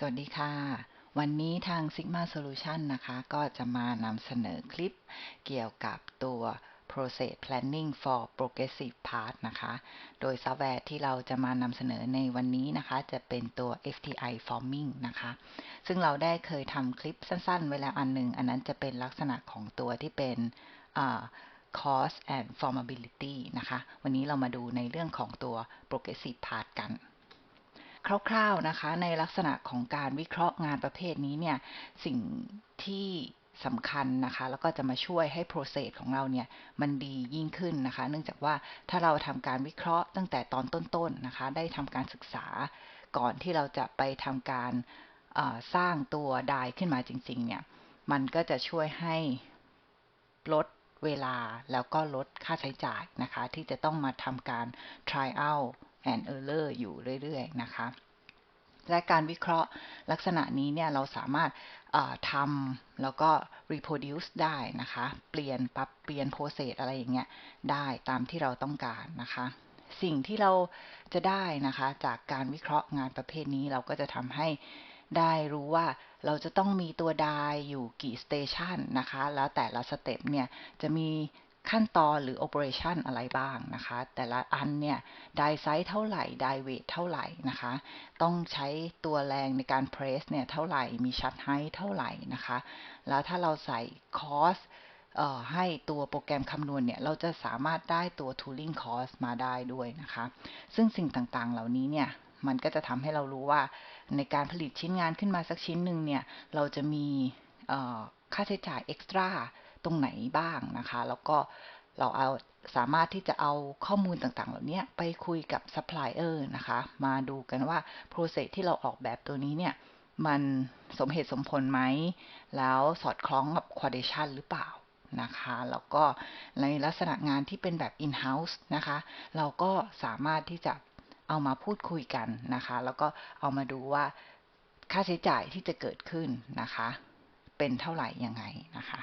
สวัสดีค่ะ วันนี้ทาง Sigma Solution นะคะ ก็จะมานำเสนอคลิปเกี่ยวกับตัว Process Planning for Progressive Part นะคะ โดยซอฟต์แวร์ที่เราจะมานำเสนอในวันนี้นะคะ จะเป็นตัว FTI Forming นะคะ ซึ่งเราได้เคยทำคลิปสั้นๆ ไว้แล้วอันหนึ่ง อันนั้นจะเป็นลักษณะของตัวที่เป็น cost and formability นะคะ วันนี้เรามาดูในเรื่องของตัว progressive Part กัน คร่าวๆนะคะ ในลักษณะของการวิเคราะห์งานประเภทนี้เนี่ยสิ่งที่สำคัญนะคะ แล้วก็จะมาช่วยให้ process ของเราเนี่ยมันดียิ่งขึ้นนะคะ เนื่องจากว่าถ้าเราทำการวิเคราะห์ตั้งแต่ตอนต้นๆนะคะ ได้ทำการศึกษาก่อนที่เราจะไปทำการสร้างตัวไดขึ้นมาจริง ๆ เนี่ย มันก็จะช่วยให้ลดเวลาแล้วก็ลดค่าใช้จ่ายนะคะ ที่จะต้องมาทำการ trial and error อยู่เรื่อยๆ นะคะ และการวิเคราะห์ลักษณะนี้เนี่ยเราสามารถทำแล้วก็ reproduce ได้นะคะ เปลี่ยนปรับเปลี่ยน process อะไรอย่างเงี้ยได้ตามที่เราต้องการนะคะสิ่งที่เราจะได้นะคะ จากการวิเคราะห์งานประเภทนี้เราก็จะทำให้ได้รู้ว่าเราจะต้องมีตัวดายอยู่กี่สเตชันนะคะ แล้วแต่ละสเต็ปเนี่ยจะมี ขั้นตอนหรือ operation อะไรบ้างนะคะ แต่ละอันเนี่ยไดไซส์เท่าไหร่ไดเวทเท่าไหร่นะคะ ต้องใช้ตัวแรงในการ press เนี่ยเท่าไหร่มีชัดไฮเท่าไหร่นะคะ แล้วถ้าเราใส่ cost ให้ตัวโปรแกรมคำนวณเนี่ย เราจะสามารถได้ตัว tooling cost มาได้ด้วยนะคะ ซึ่งสิ่งต่างๆ เหล่านี้เนี่ยมันก็จะทำให้เรารู้ว่าในการผลิตชิ้นงานขึ้นมาสักชิ้นหนึ่งเนี่ย เราจะมีค่าใช้จ่ายเอ็กซ์ตร้า ตรงไหนบ้างนะคะ แล้วก็เราเอาสามารถที่จะเอาข้อมูลต่างๆ เหล่านี้ไปคุยกับซัพพลายเออร์นะคะ มาดูกันว่า process ที่เราออกแบบตัวนี้เนี่ย มันสมเหตุสมผลไหม แล้วสอดคล้องกับ quotation หรือเปล่านะคะ แล้วก็ในลักษณะงานที่เป็นแบบ in-house นะคะ เราก็สามารถที่จะเอามาพูดคุยกันนะคะ แล้วก็เอามาดูว่าค่าใช้จ่ายที่จะเกิดขึ้นนะคะ เป็นเท่าไหร่ยังไงนะคะ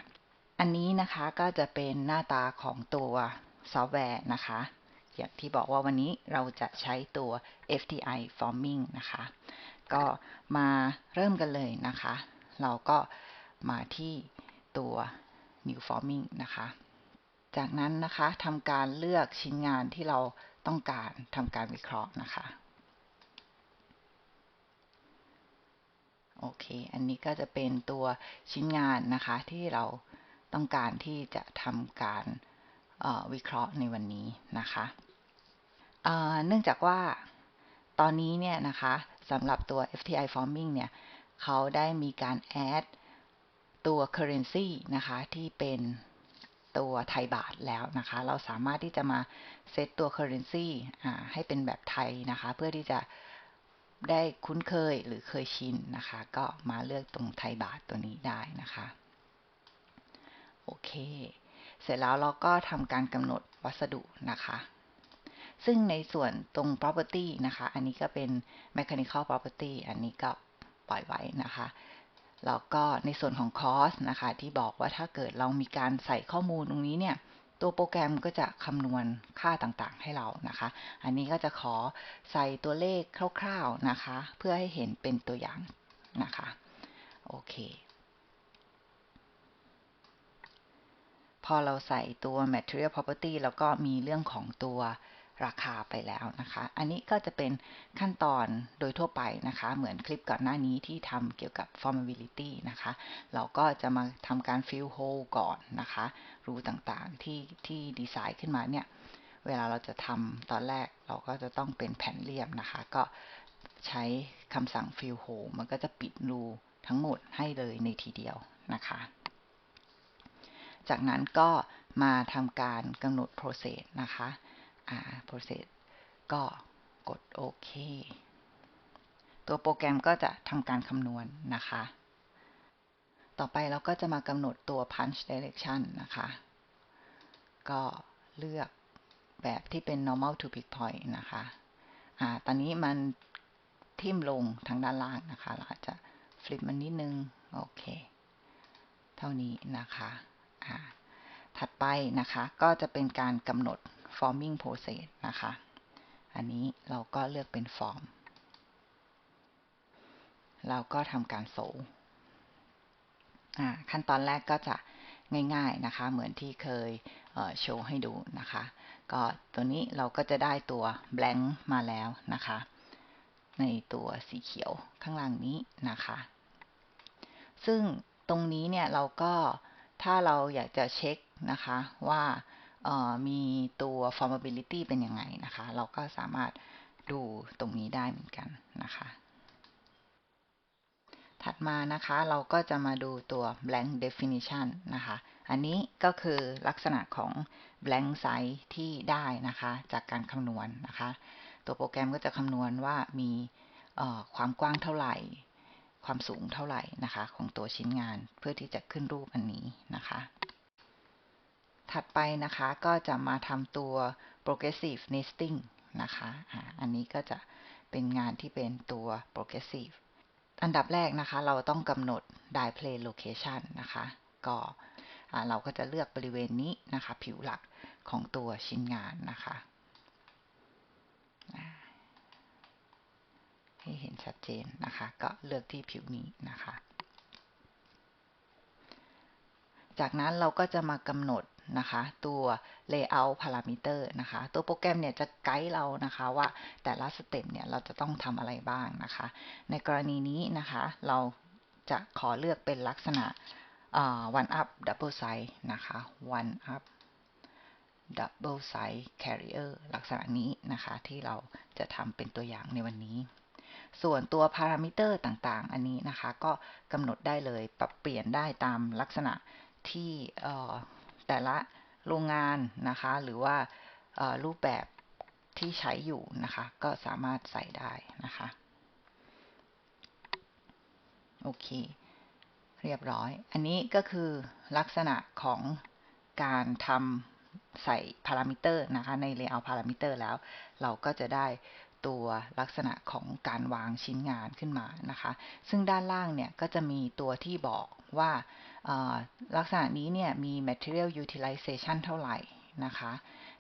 อันนี้นะคะก็จะเป็นหน้าตาของตัวซอฟต์แวร์นะคะ อย่างที่บอกว่าวันนี้เราจะใช้ตัว FTI Forming นะคะ ก็มาเริ่มกันเลยนะคะ เราก็มาที่ตัว New Forming นะคะ จากนั้นนะคะทำการเลือกชิ้นงานที่เราต้องการทำการวิเคราะห์นะคะ โอเค อันนี้ก็จะเป็นตัวชิ้นงานนะคะที่เรา ต้องการที่จะทำการวิเคราะห์ในวันนี้นะคะเนื่องจากว่าตอนนี้เนี่ยนะคะสำหรับตัว FTI Forming เนี่ยเขาได้มีการ add ตัว currency นะคะที่เป็นตัวไทยบาทแล้วนะคะ เราสามารถที่จะมาเซตตัว currency ให้เป็นแบบไทยนะคะ เพื่อที่จะได้คุ้นเคยหรือเคยชินนะคะ ก็มาเลือกตรงไทยบาทตัวนี้ได้นะคะ โอเค เสร็จแล้วเราก็ทำการกำหนดวัสดุนะคะ ซึ่งในส่วนตรง property นะคะ อันนี้ก็เป็น mechanical property อันนี้ก็ปล่อยไว้นะคะแล้วก็ในส่วนของ cost นะคะ ที่บอกว่าถ้าเกิดเรามีการใส่ข้อมูลตรงนี้เนี่ย ตัวโปรแกรมก็จะคำนวณค่าต่างๆ ให้เรานะคะ อันนี้ก็จะขอใส่ตัวเลขคร่าวๆนะคะ เพื่อให้เห็นเป็นตัวอย่างนะคะ โอเค พอเราใส่ตัว material property แล้วก็มีเรื่องของตัวราคาไปแล้วนะคะ อันนี้ก็จะเป็นขั้นตอนโดยทั่วไปนะคะ เหมือนคลิปก่อนหน้านี้ที่ทำเกี่ยวกับ formability นะคะ เราก็จะมาทำการ fill hole ก่อนนะคะ รูต่างๆที่ที่ดีไซน์ขึ้นมาเนี่ย เวลาเราจะทำตอนแรกเราก็จะต้องเป็นแผ่นเรียบนะคะ ก็ใช้คำสั่ง fill hole มันก็จะปิดรูทั้งหมดให้เลยในทีเดียวนะคะ จากนั้นก็มาทำการกำหนด process นะคะ อ่า process ก็กดโอเค ตัวโปรแกรมก็จะทำการคำนวณนนะคะ ต่อไปเราก็จะมากำหนดตัว punch direction นะคะ ก็เลือกแบบที่เป็น normal to pick point นะคะ อ่า ตอนนี้มันทิ่มลงทางด้านล่างนะคะ เราอาจจะฟลิปมันนิดนึง โอเค เท่านี้นะคะ ถัดไปนะคะก็จะเป็นการกำหนด forming process นะคะ อันนี้เราก็เลือกเป็น form เราก็ทำการโซลขั้นตอนแรกก็จะง่ายๆนะคะ เหมือนที่เคยโชว์ให้ดูนะคะ ก็ตัวนี้เราก็จะได้ตัว blank มาแล้วนะคะ ในตัวสีเขียวข้างล่างนี้นะคะ ซึ่งตรงนี้เนี่ยเราก็ ถ้าเราอยากจะเช็คนะคะว่ามีตัว formability เป็นยังไงนะคะ เราก็สามารถดูตรงนี้ได้เหมือนกันนะคะ ถัดมานะคะเราก็จะมาดูตัว blank definition นะคะ อันนี้ก็คือลักษณะของ blank size ที่ได้นะคะ จากการคำนวณนนะคะ ตัวโปรแกรมก็จะคำนวณว่ามีความกว้างเท่าไหร่ ความสูงเท่าไหร่นะคะ ของตัวชิ้นงานเพื่อที่จะขึ้นรูปอันนี้นะคะ ถัดไปนะคะก็จะมาทำตัว progressive nesting นะคะอันนี้ก็จะเป็นงานที่เป็นตัว progressive อันดับแรกนะคะเราต้องกำหนด die plane location นะคะ ก็เราก็จะเลือกบริเวณนี้นะคะ ผิวหลักของตัวชิ้นงานนะคะ ให้เห็นชัดเจนนะคะ ก็เลือกที่ผิวนี้นะคะ จากนั้นเราก็จะมากำหนดนะคะตัว layout parameter นะคะ ตัวโปรแกรมเนี่ยจะไกด์เรานะคะว่าแต่ละสเต็ปเนี่ยเราจะต้องทำอะไรบ้างนะคะ ในกรณีนี้นะคะเราจะขอเลือกเป็นลักษณะ one up double size นะคะ one up double size carrier ลักษณะนี้นะคะที่เราจะทำเป็นตัวอย่างในวันนี้ ส่วนตัวพารามิเตอร์ต่างๆ อันนี้นะคะ ก็กำหนดได้เลยปรับเปลี่ยนได้ตามลักษณะที่แต่ละโรงงานนะคะ หรือว่ารูปแบบที่ใช้อยู่นะคะ ก็สามารถใส่ได้นะคะ โอเค เรียบร้อย อันนี้ก็คือลักษณะของการทำใส่พารามิเตอร์นะคะ ใน layout พารามิเตอร์แล้ว เราก็จะได้ ตัวลักษณะของการวางชิ้นงานขึ้นมานะคะ ซึ่งด้านล่างเนี่ยก็จะมีตัวที่บอกว่าลักษณะนี้เนี่ยมี material utilization เท่าไหร่นะคะ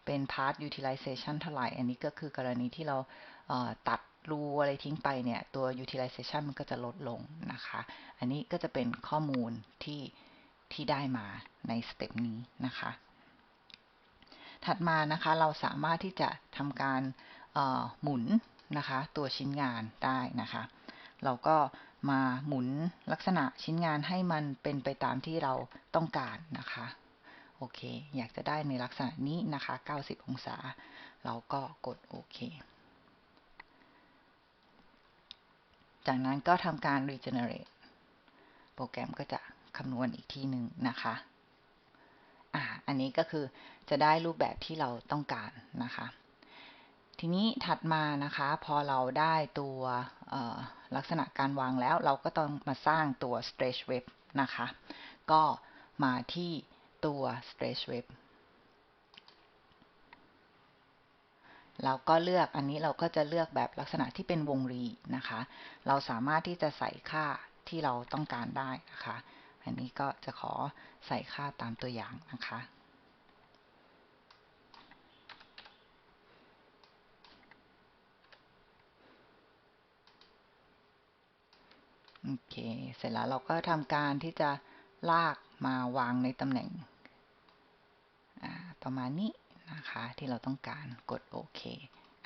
เป็น part utilization เท่าไหร่ อันนี้ก็คือกรณีที่เราตัดรูอะไรทิ้งไปเนี่ย ตัว utilization มันก็จะลดลงนะคะ อันนี้ก็จะเป็นข้อมูลที่ที่ได้มาในสเต็ปนี้นะคะ ถัดมานะคะเราสามารถที่จะทำการ หมุนนะคะตัวชิ้นงานได้นะคะ เราก็มาหมุนลักษณะชิ้นงานให้มันเป็นไปตามที่เราต้องการนะคะโอเค อยากจะได้ในลักษณะนี้นะคะ 90 องศา เราก็กดโอเค จากนั้นก็ทำการ regenerate โปรแกรมก็จะคำนวณอีกทีหนึ่งนะคะ อ่า อันนี้ก็คือจะได้รูปแบบที่เราต้องการนะคะ ทีนี้ถัดมานะคะพอเราได้ตัวลักษณะการวางแล้วเราก็ต้องมาสร้างตัว stretch web นะคะ ก็มาที่ตัว stretch web เราก็เลือกอันนี้เราก็จะเลือกแบบลักษณะที่เป็นวงรีนะคะ เราสามารถที่จะใส่ค่าที่เราต้องการได้นะคะ อันนี้ก็จะขอใส่ค่าตามตัวอย่างนะคะ โอเค เสร็จแล้วเราก็ทำการที่จะลากมาวางในตำแหน่งประมาณนี้นะคะที่เราต้องการกดโอเค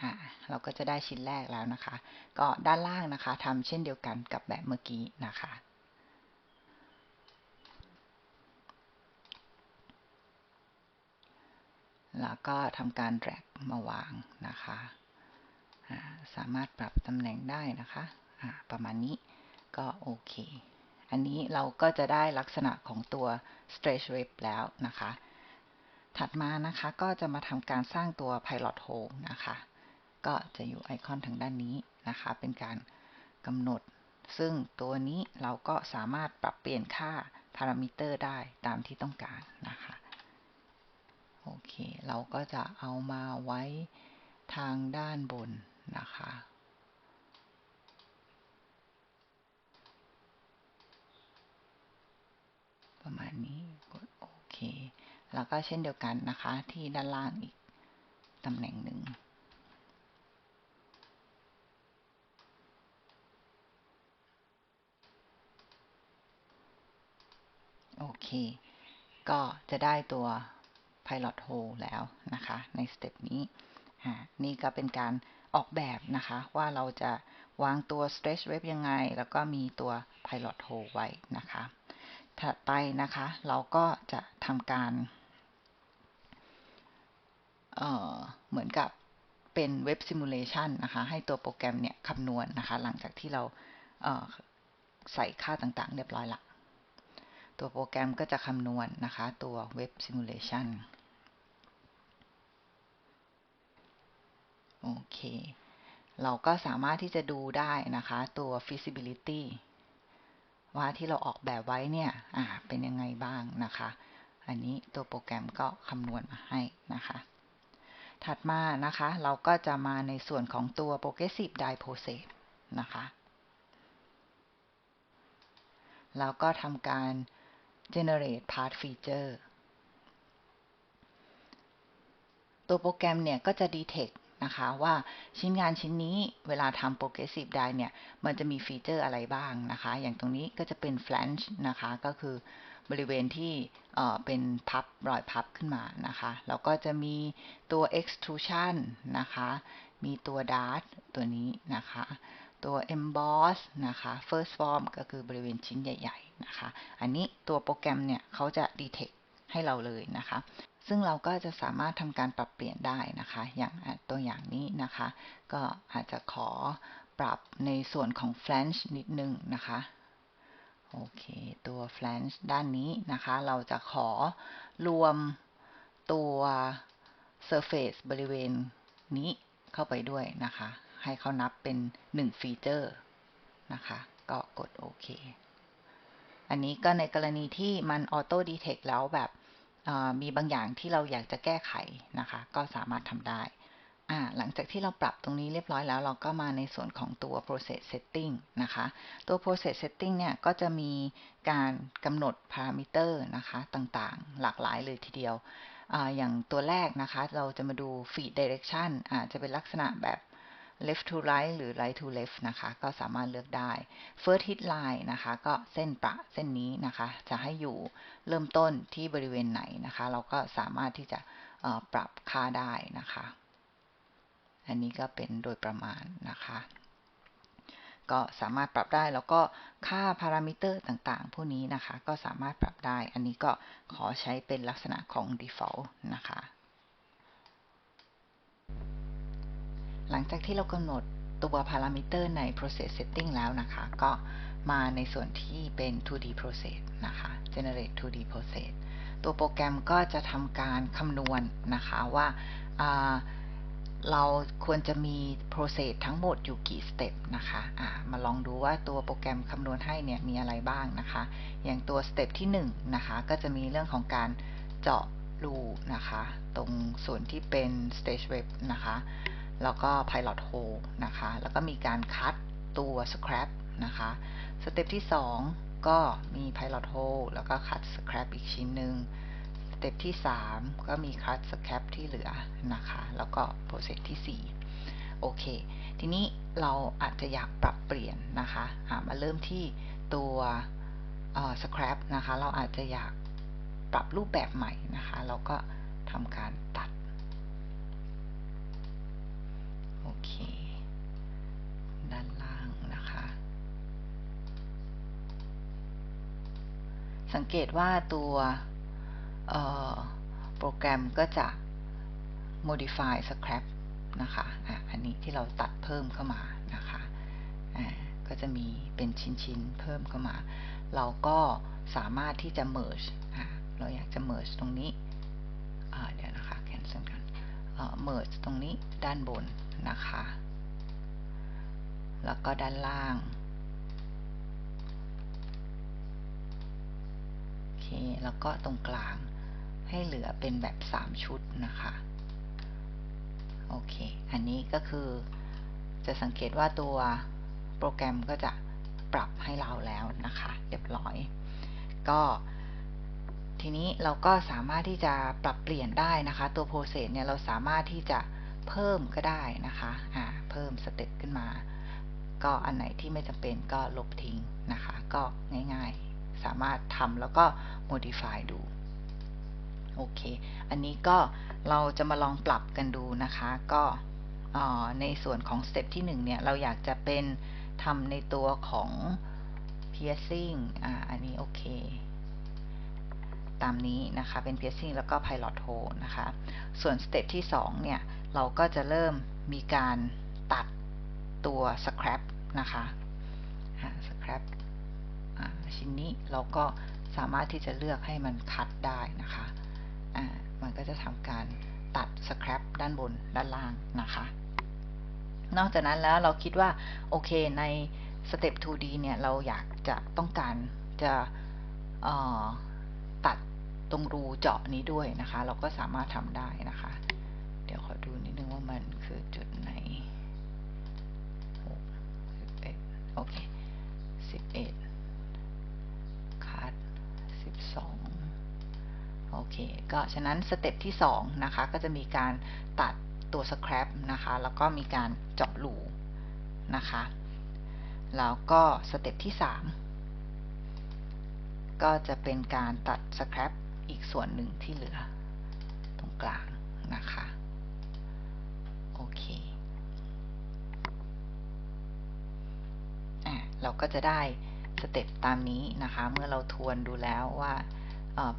อ่าเราก็จะได้ชิ้นแรกแล้วนะคะ ก็ด้านล่างนะคะทำเช่นเดียวกันกับแบบเมื่อกี้นะคะแล้วก็ทำการแดรกมาวางนะคะ สามารถปรับตำแหน่งได้นะคะ ประมาณนี้ ก็โอเค อันนี้เราก็จะได้ลักษณะของตัว stretch web แล้วนะคะ ถัดมานะคะก็จะมาทำการสร้างตัว pilot hole นะคะ ก็จะอยู่ไอคอนทางด้านนี้นะคะ เป็นการกำหนด ซึ่งตัวนี้เราก็สามารถปรับเปลี่ยนค่าพารามิเตอร์ได้ตามที่ต้องการนะคะโอเค เราก็จะเอามาไว้ทางด้านบนนะคะ ประมาณนี้กดโอเค แล้วก็เช่นเดียวกันนะคะ ที่ด้านล่างอีกตำแหน่งหนึ่งโอเค ก็จะได้ตัว Pilot Hole แล้วนะคะ ในสเต็ปนี้ นี่ก็เป็นการออกแบบนะคะ ว่าเราจะวางตัว Stretch Web ยังไง แล้วก็มีตัว Pilot Hole ไว้นะคะ ถัดไปนะคะ เราก็จะทำการเเหมือนกับเป็นเว็บซิมูเลชันนะคะ ให้ตัวโปรแกรมเนี่ยคำนวณนนะคะ หลังจากที่เราใส่ค่าต่างๆ เรียบร้อยละ ตัวโปรแกรมก็จะคำนวณนนะคะ ตัวเว็บซิมูเลชันโอเค เราก็สามารถที่จะดูได้นะคะ ตัว feasibility ว่าที่เราออกแบบไว้เนี่ยเป็นยังไงบ้างนะคะ อันนี้ตัวโปรแกรมก็คำนวณมาให้นะคะ ถัดมานะคะ เราก็จะมาในส่วนของตัว progressive die process นะคะแล้วก็ทำการ generate part feature ตัวโปรแกรมเนี่ยก็จะ detect นะคะว่าชิ้นงานชิ้นนี้เวลาทำ progressive die เนี่ย มันจะมีฟีเจอร์อะไรบ้างนะคะ อย่างตรงนี้ก็จะเป็น flange นะคะ ก็คือบริเวณที่เป็นพับรอยพับขึ้นมานะคะ แล้วก็จะมีตัว extrusion นะคะ มีตัว dart ตัวนี้นะคะ ตัว emboss นะคะ first form ก็คือบริเวณชิ้นใหญ่ ๆ นะคะ อันนี้ตัวโปรแกรมเนี่ยเขาจะ detect ให้เราเลยนะคะ ซึ่งเราก็จะสามารถทำการปรับเปลี่ยนได้นะคะ อย่างตัวอย่างนี้นะคะ ก็อาจจะขอปรับในส่วนของ flange นิดนึงนะคะ โอเค ตัว flange ด้านนี้นะคะ เราจะขอรวมตัว surface บริเวณนี้เข้าไปด้วยนะคะ ให้เขานับเป็น 1 ฟีเจอร์นะคะ ก็กดโอเค อันนี้ก็ในกรณีที่มันออโต้ดีเทคแล้วแบบ มีบางอย่างที่เราอยากจะแก้ไขนะคะ ก็สามารถทำได้หลังจากที่เราปรับตรงนี้เรียบร้อยแล้ว เราก็มาในส่วนของตัว process setting นะคะ ตัว process setting เนี่ย ก็จะมีการกำหนด parameter นะคะ ต่างๆ หลากหลายเลยทีเดียวออย่างตัวแรกนะคะ เราจะมาดู feed direction อาจจะเป็นลักษณะแบบ left to right หรือ right to left นะคะ ก็สามารถเลือกได้ first hit line นะคะ ก็เส้นประเส้นนี้นะคะ จะให้อยู่เริ่มต้นที่บริเวณไหนนะคะ เราก็สามารถที่จะปรับค่าได้นะคะ อันนี้ก็เป็นโดยประมาณนะคะ ก็สามารถปรับได้แล้วก็ค่าพารามิเตอร์ต่างๆ พวกนี้นะคะ ก็สามารถปรับได้ อันนี้ก็ขอใช้เป็นลักษณะของ default นะคะ หลังจากที่เรากำหนดตัวพารามิเตอร์ใน process setting แล้วนะคะ ก็มาในส่วนที่เป็น 2D process นะคะ generate 2D process ตัวโปรแกรมก็จะทำการคำนวณนนะคะว่าเราควรจะมี process ทั้งหมดอยู่กี่สเต็ปนะคะะมาลองดูว่าตัวโปรแกรมคำนวณให้เนี่ยมีอะไรบ้างนะคะ อย่างตัวสเต็ปที่1นนะคะ ก็จะมีเรื่องของการเจาะรูนะคะ ตรงส่วนที่เป็น stage web นะคะ แล้วก็ pilot hole นะคะ แล้วก็มีการคัดตัว scrap นะคะ สเต็ปที่ 2 ก็มี pilot hole แล้วก็คัด scrap อีกชิ้นหนึ่งสเต็ปที่ 3 ก็มีคัด scrap ที่เหลือนะคะ แล้วก็ process ที่ 4 โอเค ทีนี้เราอาจจะอยากปรับเปลี่ยนนะคะะมาเริ่มที่ตัว scrap นะคะ เราอาจจะอยากปรับรูปแบบใหม่นะคะ เราก็ทำการตัดโอ เค ด้านล่างนะคะ สังเกตว่าตัวโปรแกรมก็จะ modify scrap นะคะอะอันนี้ที่เราตัดเพิ่มเข้ามานะคะก็จะมีเป็นชิ้นๆ เพิ่มเข้ามา เราก็สามารถที่จะ merge เราอยากจะ merge ตรงนี้ เดี๋ยวนะคะ cancel กัน merge ตรงนี้ด้านบน นะคะ แล้วก็ด้านล่าง โอเค แล้วก็ตรงกลางให้เหลือเป็นแบบ 3 ชุดนะคะ โอเค อันนี้ก็คือจะสังเกตว่าตัวโปรแกรมก็จะปรับให้เราแล้วนะคะ เรียบร้อย ก็ทีนี้เราก็สามารถที่จะปรับเปลี่ยนได้นะคะ ตัวโปรเซสเนี่ยเราสามารถที่จะ เพิ่มก็ได้นะคะะเพิ่มสเต็ปขึ้นมา ก็อันไหนที่ไม่จำเป็นก็ลบทิ้งนะคะ ก็ง่ายๆ สามารถทำแล้วก็ modify ดูโอเค อันนี้ก็เราจะมาลองปรับกันดูนะคะ ก็ในส่วนของสเต็ปที่1เนี่ย เราอยากจะเป็นทำในตัวของ piercing อ่า อันนี้โอเค ตามนี้นะคะ เป็น piercing แล้วก็ pilot hole นะคะ ส่วนสเต็ปที่ 2 เนี่ย เราก็จะเริ่มมีการตัดตัว scrap นะคะ scrap ชิ้นนี้เราก็สามารถที่จะเลือกให้มันคัดได้นะคะมันก็จะทำการตัด scrap ด้านบนด้านล่างนะคะ นอกจากนั้นแล้วเราคิดว่า โอเคในสเต็ป 2D เนี่ย เราอยากจะต้องการจะ ตรงรูเจาะนี้ด้วยนะคะ เราก็สามารถทำได้นะคะ เดี๋ยวขอดูนิดนึงว่ามันคือจุดไหนโอเคสิบเอ็ดคัดสิบสองโอเค ก็ฉะนั้นสเต็ปที่สองนะคะ ก็จะมีการตัดตัวสครับนะคะ แล้วก็มีการเจาะรูนะคะ แล้วก็สเต็ปที่สามก็จะเป็นการตัดสครับ อีกส่วนหนึ่งที่เหลือ ตรงกลางนะคะ โอเคเราก็จะได้สเต็ปตามนี้นะคะ เมื่อเราทวนดูแล้วว่า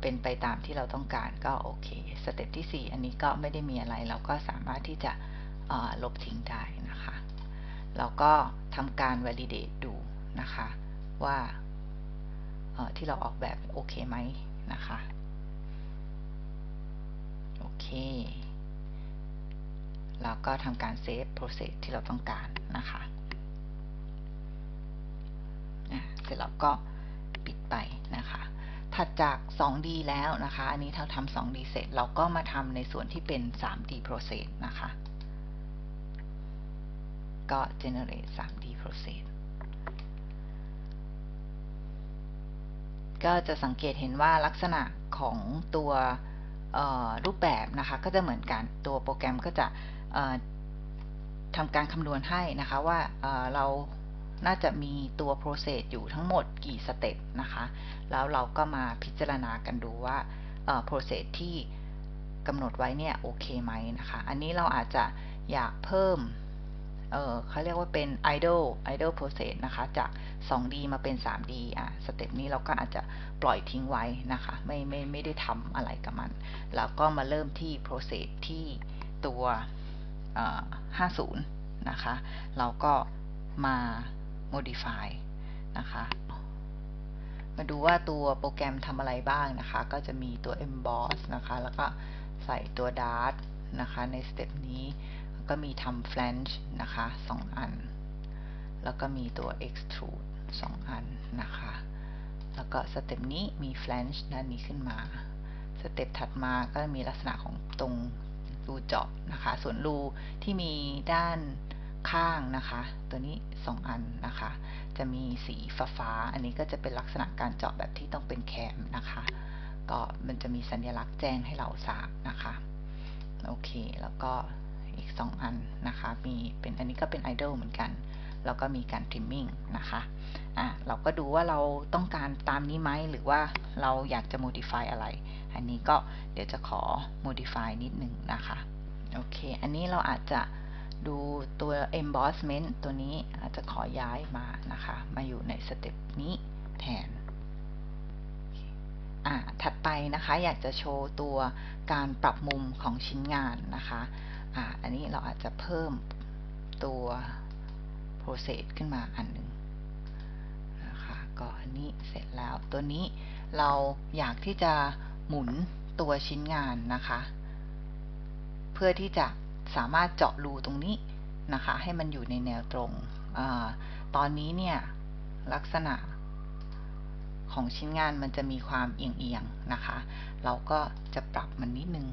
เป็นไปตามที่เราต้องการก็โอเค สเต็ปที่ 4 อันนี้ก็ไม่ได้มีอะไร เราก็สามารถที่จะลบทิ้งได้นะคะ เราก็ทำการ validate ดูนะคะ ว่าที่เราออกแบบโอเคไหมนะคะ เค แล้วก็ทำการ save process ที่เราต้องการนะคะเสร็จแล้วก็ปิดไปนะคะ ถัดจาก 2D แล้วนะคะ อันนี้เราทำ 2D เสร็จ เราก็มาทำในส่วนที่เป็น 3D process นะคะ ก็ generate 3D process ก็จะสังเกตเห็นว่าลักษณะของตัว รูปแบบนะคะ ก็จะเหมือนกันตัวโปรแกรมก็จะทำการคำนวณให้นะคะว่าเราน่าจะมีตัว process อยู่ทั้งหมดกี่สเต็ปนะคะ แล้วเราก็มาพิจารณากันดูว่า process ที่กำหนดไว้เนี่ยโอเคไหมนะคะ อันนี้เราอาจจะอยากเพิ่ม เเขาเรียกว่าเป็น idle idle process นะคะ จาก 2D มาเป็น 3D อะสเต็ปนี้เราก็อาจจะปล่อยทิ้งไว้นะคะ ไม่ไม่ไม่ได้ทำอะไรกับมัน แล้วก็มาเริ่มที่ process ที่ตัว50 นะคะ เราก็มา modify นะคะ มาดูว่าตัวโปรแกรมทำอะไรบ้างนะคะ ก็จะมีตัว emboss นะคะ แล้วก็ใส่ตัว dart นะคะ ในสเต็ปนี้ ก็มีทำ flange นะคะ 2 อัน แล้วก็มีตัว extrude 2 อันนะคะ แล้วก็สเต็ปนี้มี flange ด้านนี้ขึ้นมา สเต็ปถัดมาก็มีลักษณะของตรงรูเจาะนะคะ ส่วนรูที่มีด้านข้างนะคะ ตัวนี้ 2 อันนะคะ จะมีสีฟ้าฟาอันนี้ก็จะเป็นลักษณะการเจาะแบบที่ต้องเป็นแคมนะคะ ก็มันจะมีสัญลักษณ์แจ้งให้เราทราบนะคะ โอเค แล้วก็ 2 อันนะคะ มีเป็นอันนี้ก็เป็นไอดอลเหมือนกัน แล้วก็มีการทริมมิ่งนะคะอะเราก็ดูว่าเราต้องการตามนี้ไหมหรือว่าเราอยากจะ modify อะไร อันนี้ก็เดี๋ยวจะขอ modify นิดนึงนะคะโอเค อันนี้เราอาจจะดูตัว embossment ตัวนี้อาจจะขอย้ายมานะคะ มาอยู่ในสเต็ปนี้แทนอ่าถัดไปนะคะอยากจะโชว์ตัวการปรับมุมของชิ้นงานนะคะ อ่าอันนี้เราอาจจะเพิ่มตัว process ขึ้นมาอันหนึ่งนะคะก็อันนี้เสร็จแล้วตัวนี้เราอยากที่จะหมุนตัวชิ้นงานนะคะ เพื่อที่จะสามารถเจาะรูตรงนี้นะคะ ให้มันอยู่ในแนวตรงอตอนนี้เนี่ยลักษณะของชิ้นงานมันจะมีความเอียงๆนะคะ เราก็จะปรับมันนิดนึง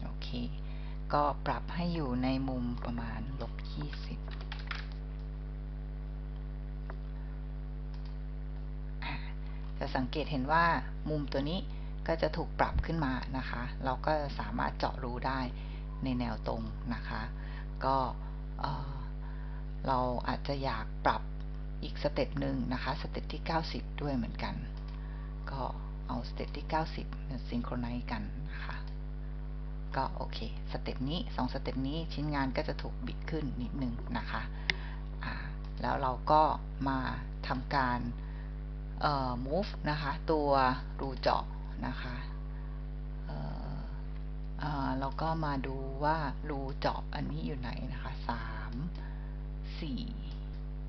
โอ เค ก็ปรับให้อยู่ในมุมประมาณลบ20จะสังเกตเห็นว่ามุมตัวนี้ก็จะถูกปรับขึ้นมานะคะ เราก็สามารถเจาะรูได้ในแนวตรงนะคะ ก็เราอาจจะอยากปรับอีกสเต็ปหนึ่งนะคะสเต็ปที่ 90 ด้วยเหมือนกัน ก็เอาสเต็ปที่ 90มาซิงโครไนซ์กันนะคะ ก็โอเค สเต็ปนี้2สเต็ปนี้ชิ้นงานก็จะถูกบิดขึ้นนิดนึงนะคะแล้วเราก็มาทำการเอ่อ move นะคะ ตัวรูเจาะนะคะเราก็มาดูว่ารูเจาะอันนี้อยู่ไหนนะคะสามสี่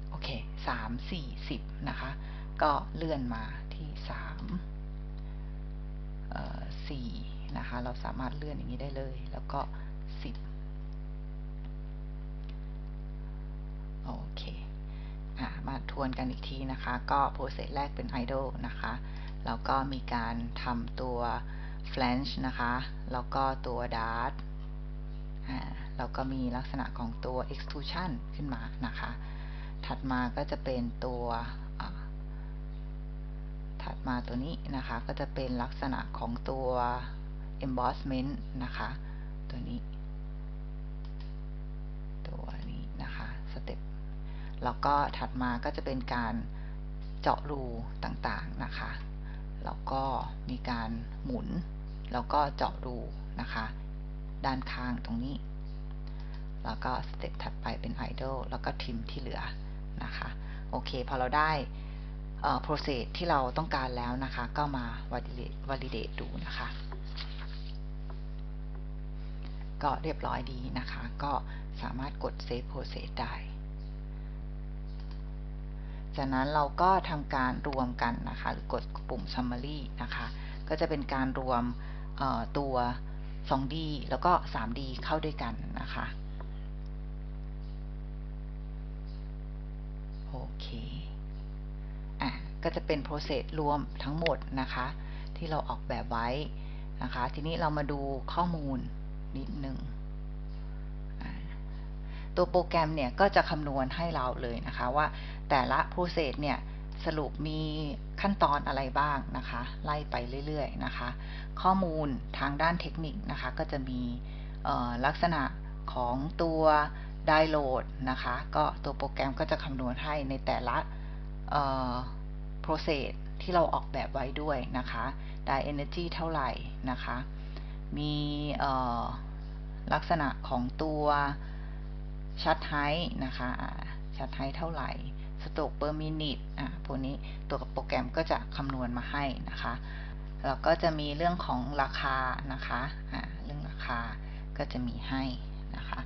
โอเคสามสี่สิบนะคะ ก็เลื่อนมาที่สามสี่ นะคะ เราสามารถเลื่อนอย่างนี้ได้เลย แล้วก็สิบโอเคมาทวนกันอีกทีนะคะ ก็โปรเซสแรกเป็น idle นะคะ แล้วก็มีการทำตัว flange นะคะ แล้วก็ตัว dart แล้วก็มีลักษณะของตัว extrusion ขึ้นมานะคะ ถัดมาก็จะเป็นตัวถัดมาตัวนี้นะคะก็จะเป็นลักษณะของตัว embossment นะคะ ตัวนี้ ตัวนี้นะคะสเต็ปแล้วก็ถัดมาก็จะเป็นการเจาะรูต่างๆนะคะ แล้วก็มีการหมุน แล้วก็เจาะรูนะคะ ด้านข้างตรงนี้ แล้วก็สเต็ปถัดไปเป็นไอดอลแล้วก็ทิมที่เหลือนะคะ โอเค พอเราได้ process ที่เราต้องการแล้วนะคะ ก็มา validate validate ดูนะคะ ก็เรียบร้อยดีนะคะ ก็สามารถกด save process ได้ จากนั้นเราก็ทำการรวมกันนะคะ หรือกดปุ่ม summary นะคะ ก็จะเป็นการรวมตัว 2D แล้วก็ 3D เข้าด้วยกันนะคะโอเคอะก็จะเป็น process รวมทั้งหมดนะคะ ที่เราออกแบบไว้นะคะ ทีนี้เรามาดูข้อมูล นิดหนึ่งตัวโปรแกรมเนี่ยก็จะคำนวณให้เราเลยนะคะว่าแต่ละ process เนี่ยสรุปมีขั้นตอนอะไรบ้างนะคะ ไล่ไปเรื่อยๆนะคะ ข้อมูลทางด้านเทคนิคนะคะ ก็จะมีลักษณะของตัวได้โหลดนะคะ ก็ตัวโปรแกรมก็จะคำนวณให้ในแต่ละ process ที่เราออกแบบไว้ด้วยนะคะ ได้ energy เท่าไหร่นะคะ มีลักษณะของตัวชัดไฮนะคะชัดไฮเท่าไหร่สโตกเปอร์มินิตอะพวกนี้ตัวโปรแกรมก็จะคำนวณมาให้นะคะแล้วก็จะมีเรื่องของราคานะคะอ่าเรื่องราคาก็จะมีให้นะคะ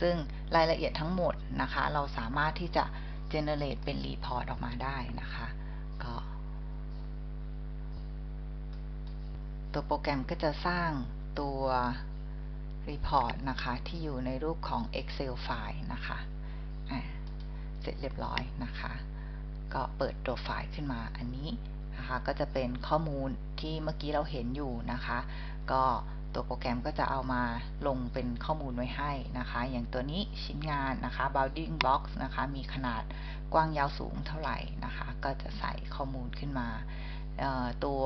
ซึ่งรายละเอียดทั้งหมดนะคะ เราสามารถที่จะ generate เป็น report ออกมาได้นะคะ ก็ ตัวโปรแกรมก็จะสร้าง ตัว report นะคะ ที่อยู่ในรูปของ Excel ไฟล์นะคะเสร็จเรียบร้อยนะคะ ก็เปิดตัวไฟล์ขึ้นมาอันนี้นะคะ ก็จะเป็นข้อมูลที่เมื่อกี้เราเห็นอยู่นะคะ ก็ตัวโปรแกรมก็จะเอามาลงเป็นข้อมูลไว้ให้นะคะ อย่างตัวนี้ชิ้นงานนะคะ bounding box นะคะ มีขนาดกว้างยาวสูงเท่าไหร่นะคะ ก็จะใส่ข้อมูลขึ้นมาตัว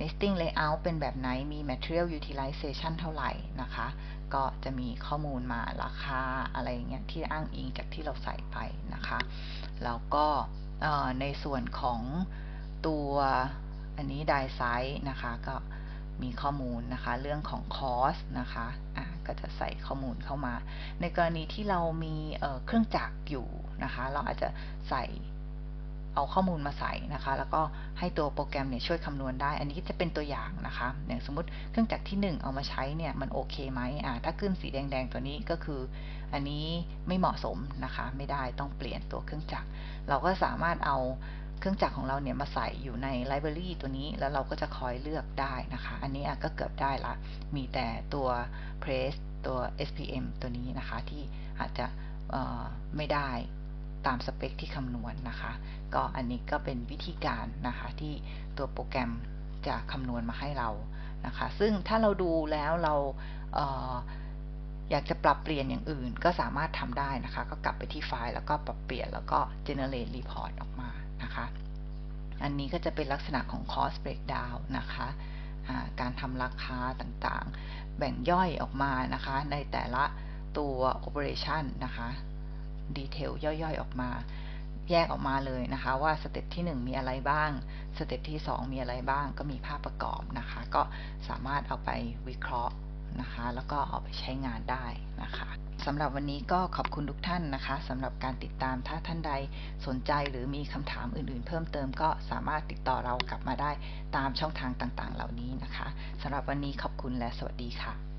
nesting layout เป็นแบบไหนมี material utilization เท่าไหร่นะคะ ก็จะมีข้อมูลมาราคาอะไรเงี้ยที่อ้างอิงจากที่เราใส่ไปนะคะ แล้วก็ในส่วนของตัวอันนี้ไดไซส์นะคะ ก็มีข้อมูลนะคะ เรื่องของคอสนะคะะก็จะใส่ข้อมูลเข้ามา ในกรณีที่เรามีเครื่องจักรอยู่นะคะ เราอาจจะใส่ เอาข้อมูลมาใส่นะคะ แล้วก็ให้ตัวโปรแกรมเนี่ยช่วยคำนวณได้ อันนี้จะเป็นตัวอย่างนะคะ อย่างสมมติเครื่องจักรที่ 1 เอามาใช้เนี่ยมันโอเคไหมอ่าถ้าขึ้นสีแดงๆตัวนี้ก็คือ อันนี้ไม่เหมาะสมนะคะ ไม่ได้ต้องเปลี่ยนตัวเครื่องจักร เราก็สามารถเอาเครื่องจักรของเราเนี่ยมาใส่อยู่ในไลบรารีตัวนี้ แล้วเราก็จะคอยเลือกได้นะคะ อันนี้ก็เกือบได้ละ มีแต่ตัว press ตัว SPM ตัวนี้นะคะที่อาจจะไม่ได้ ตามสเปคที่คำนวณนนะคะ ก็อันนี้ก็เป็นวิธีการนะคะที่ตัวโปรแกรมจะคำนวณมาให้เรานะคะ ซึ่งถ้าเราดูแล้วเราเอออยากจะปรับเปลี่ยนอย่างอื่น ก็สามารถทำได้นะคะ ก็กลับไปที่ไฟล์แล้วก็ปรับเปลี่ยนแล้วก็ generate report ออกมานะคะ อันนี้ก็จะเป็นลักษณะของ cost breakdown นะคะการทำราคาต่างๆ แบ่งย่อยออกมานะคะ ในแต่ละตัว operation นะคะ ดีเทลย่อยๆออกมา แยกออกมาเลยนะคะว่าสเต็ปที่ 1 มีอะไรบ้าง สเต็ปที่ 2 มีอะไรบ้าง ก็มีภาพประกอบนะคะ ก็สามารถเอาไปวิเคราะห์นะคะ แล้วก็เอาไปใช้งานได้นะคะสำหรับวันนี้ก็ขอบคุณทุกท่านนะคะสำหรับการติดตามถ้าท่านใดสนใจหรือมีคำถามอื่นๆ เพิ่มเติมก็สามารถติดต่อเรากลับมาได้ตามช่องทางต่างๆ เหล่านี้นะคะสำหรับวันนี้ขอบคุณและสวัสดีค่ะ